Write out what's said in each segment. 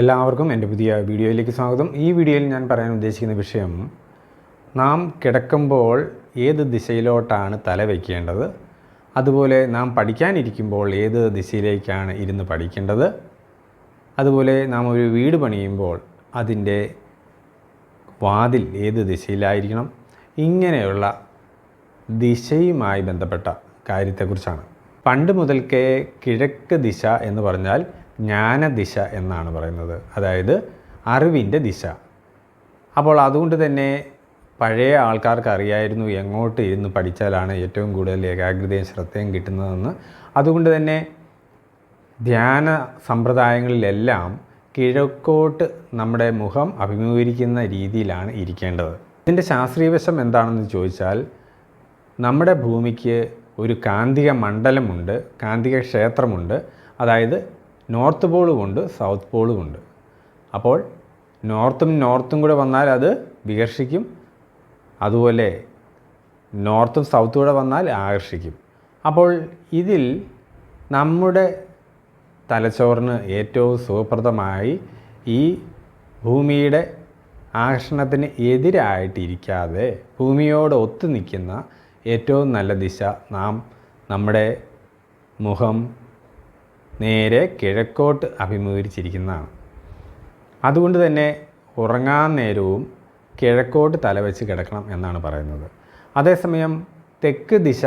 എല്ലാവർക്കും എന്റെ പുതിയ വീഡിയോയിലേക്ക് സ്വാഗതം. ഈ വീഡിയോയിൽ ഞാൻ പറയാൻ ഉദ്ദേശിക്കുന്ന വിഷയം നാം കിടക്കുമ്പോൾ ഏത് ദിശയിലോട്ടാണ് തല വയ്ക്കേണ്ടത് അതുപോലെ നാം പഠിക്കാനിരിക്കുമ്പോൾ ഏത് ദിശയിലേക്കാണ് ഇരുന്ന് പഠിക്കേണ്ടത്? അതുപോലെ നാം ഒരു വീട് പണിയുമ്പോൾ അതിന്റെ വാതിൽ ഏത് ദിശയിലായിരിക്കണം? ഇങ്ങനെയുള്ള ദിശയുമായി ബന്ധപ്പെട്ട കാര്യത്തെക്കുറിച്ചാണ്. പണ്ട് മുതൽക്കേ കിഴക്ക് ദിശ എന്ന് പറഞ്ഞാൽ ജ്ഞാനദിശ എന്നാണ് പറയുന്നത്. അതായത് അറിവിന്റെ ദിശ. അപ്പോൾ അതുകൊണ്ട് തന്നെ പഴയ ആൾക്കാർക്ക് അറിയായിരുന്നു എങ്ങോട്ട് ഇരുന്ന് പഠിച്ചാലാണ് ഏറ്റവും കൂടുതൽ ഏകാഗ്രതയും ശ്രദ്ധയും കിട്ടുന്നതെന്ന്. അതുകൊണ്ട് തന്നെ ധ്യാന സമ്പ്രദായങ്ങളിലെല്ലാം കിഴക്കോട്ട് നമ്മുടെ മുഖം അഭിമുഖീകരിക്കുന്ന രീതിയിലാണ് ഇരിക്കേണ്ടത്. ഇതിന്റെ ശാസ്ത്രീയവശം എന്താണെന്ന് ചോദിച്ചാൽ നമ്മുടെ ഭൂമിക്ക് ഒരു കാന്തിക മണ്ഡലമുണ്ട് കാന്തിക ക്ഷേത്രമുണ്ട്. അതായത് നോർത്ത് പോളും ഉണ്ട് സൗത്ത് പോളും ഉണ്ട്. അപ്പോൾ നോർത്തും നോർത്തും കൂടെ വന്നാൽ അത് വികർഷിക്കും. അതുപോലെ നോർത്തും സൗത്തും കൂടെ വന്നാൽ ആകർഷിക്കും. അപ്പോൾ ഇതിൽ നമ്മുടെ തലച്ചോറിന് ഏറ്റവും സുഖപ്രദമായി ഈ ഭൂമിയുടെ ആകർഷണത്തിന് എതിരായിട്ടിരിക്കാതെ ഭൂമിയോട് ഒത്തു നിൽക്കുന്ന ഏറ്റവും നല്ല ദിശ നാം നമ്മുടെ മുഖം നേരെ കിഴക്കോട്ട് അഭിമുഖീകരിച്ചിരിക്കുന്നതാണ്. അതുകൊണ്ട് തന്നെ ഉറങ്ങാൻ നേരവും കിഴക്കോട്ട് തലവെച്ച് കിടക്കണം എന്നാണ് പറയുന്നത്. അതേസമയം തെക്ക് ദിശ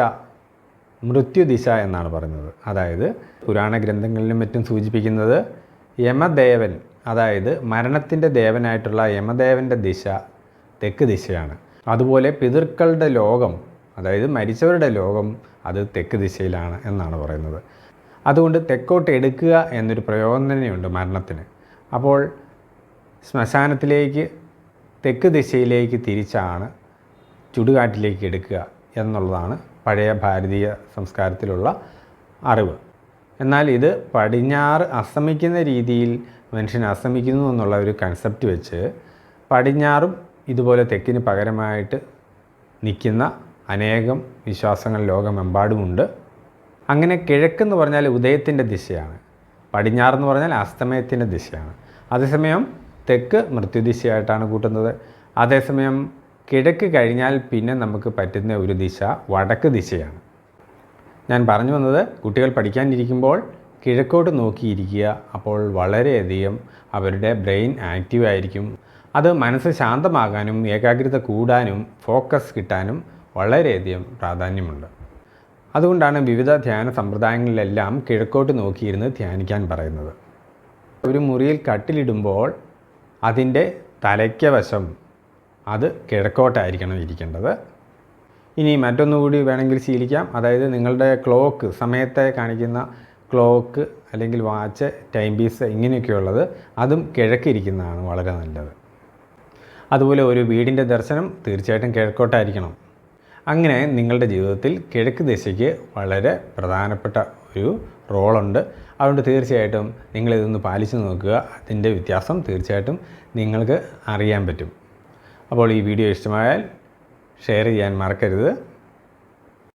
മൃത്യുദിശ എന്നാണ് പറയുന്നത്. അതായത് പുരാണ ഗ്രന്ഥങ്ങളിലും മറ്റും സൂചിപ്പിക്കുന്നത് യമദേവൻ അതായത് മരണത്തിന്റെ ദേവനായിട്ടുള്ള യമദേവന്റെ ദിശ തെക്ക് ദിശയാണ്. അതുപോലെ പിതൃക്കളുടെ ലോകം അതായത് മരിച്ചവരുടെ ലോകം അത് തെക്ക് ദിശയിലാണ് എന്നാണ് പറയുന്നത്. അതുകൊണ്ട് തെക്കോട്ട് എടുക്കുക എന്നൊരു പ്രയോഗം തന്നെയുണ്ട് മരണത്തിന്. അപ്പോൾ ശ്മശാനത്തിലേക്ക് തെക്ക് ദിശയിലേക്ക് തിരിച്ചാണ് ചുടുകാട്ടിലേക്ക് എടുക്കുക എന്നുള്ളതാണ് പഴയ ഭാരതീയ സംസ്കാരത്തിലുള്ള അറിവ്. എന്നാൽ ഇത് പടിഞ്ഞാറ് അസ്തമിക്കുന്ന രീതിയിൽ മനുഷ്യൻ അസ്തമിക്കുന്നു എന്നുള്ള ഒരു കൺസെപ്റ്റ് വെച്ച് പടിഞ്ഞാറും ഇതുപോലെ തെക്കിന് പകരമായിട്ട് നിൽക്കുന്ന അനേകം വിശ്വാസങ്ങൾ ലോകമെമ്പാടുമുണ്ട്. അങ്ങനെ കിഴക്കെന്ന് പറഞ്ഞാൽ ഉദയത്തിന്റെ ദിശയാണ്. പടിഞ്ഞാറെന്ന് പറഞ്ഞാൽ അസ്തമയത്തിന്റെ ദിശയാണ്. അതേസമയം തെക്ക് മൃത്യുദിശയായിട്ടാണ് കൂട്ടുന്നത്. അതേസമയം കിഴക്ക് കഴിഞ്ഞാൽ പിന്നെ നമുക്ക് പറ്റുന്ന ഒരു ദിശ വടക്ക് ദിശയാണ്. ഞാൻ പറഞ്ഞു വന്നത് കുട്ടികൾ പഠിക്കാനിരിക്കുമ്പോൾ കിഴക്കോട്ട് നോക്കിയിരിക്കുക. അപ്പോൾ വളരെയധികം അവരുടെ ബ്രെയിൻ ആക്റ്റീവ് ആയിരിക്കും. അത് മനസ്സ് ശാന്തമാകാനും ഏകാഗ്രത കൂടാനും ഫോക്കസ് കിട്ടാനും വളരെയധികം പ്രാധാന്യമുണ്ട്. അതുകൊണ്ടാണ് വിവിധ ധ്യാന സമ്പ്രദായങ്ങളിലെല്ലാം കിഴക്കോട്ട് നോക്കിയിരുന്ന് ധ്യാനിക്കാൻ പറയുന്നത്. ഒരു മുറിയിൽ കട്ടിലിടുമ്പോൾ അതിന്റെ തലയ്ക്ക വശം അത് കിഴക്കോട്ടായിരിക്കണം ഇരിക്കേണ്ടത്. ഇനി മറ്റൊന്നുകൂടി വേണമെങ്കിൽ ശീലിക്കാം. അതായത് നിങ്ങളുടെ ക്ലോക്ക് സമയത്തെ കാണിക്കുന്ന ക്ലോക്ക് അല്ലെങ്കിൽ വാച്ച് ടൈം പീസ് ഇങ്ങനെയൊക്കെയുള്ളത് അതും കിഴക്കിരിക്കുന്നതാണ് വളരെ നല്ലത്. അതുപോലെ ഒരു വീടിന്റെ ദർശനം തീർച്ചയായിട്ടും കിഴക്കോട്ടായിരിക്കണം. അങ്ങനെ നിങ്ങളുടെ ജീവിതത്തിൽ കിഴക്ക് ദിശയ്ക്ക് വളരെ പ്രധാനപ്പെട്ട ഒരു റോളുണ്ട്. അതുകൊണ്ട് തീർച്ചയായിട്ടും നിങ്ങളിതൊന്ന് പാലിച്ചു നോക്കുക. അതിന്റെ വ്യത്യാസം തീർച്ചയായിട്ടും നിങ്ങൾക്ക് അറിയാൻ പറ്റും. അപ്പോൾ ഈ വീഡിയോ ഇഷ്ടമായാൽ ഷെയർ ചെയ്യാൻ മറക്കരുത്.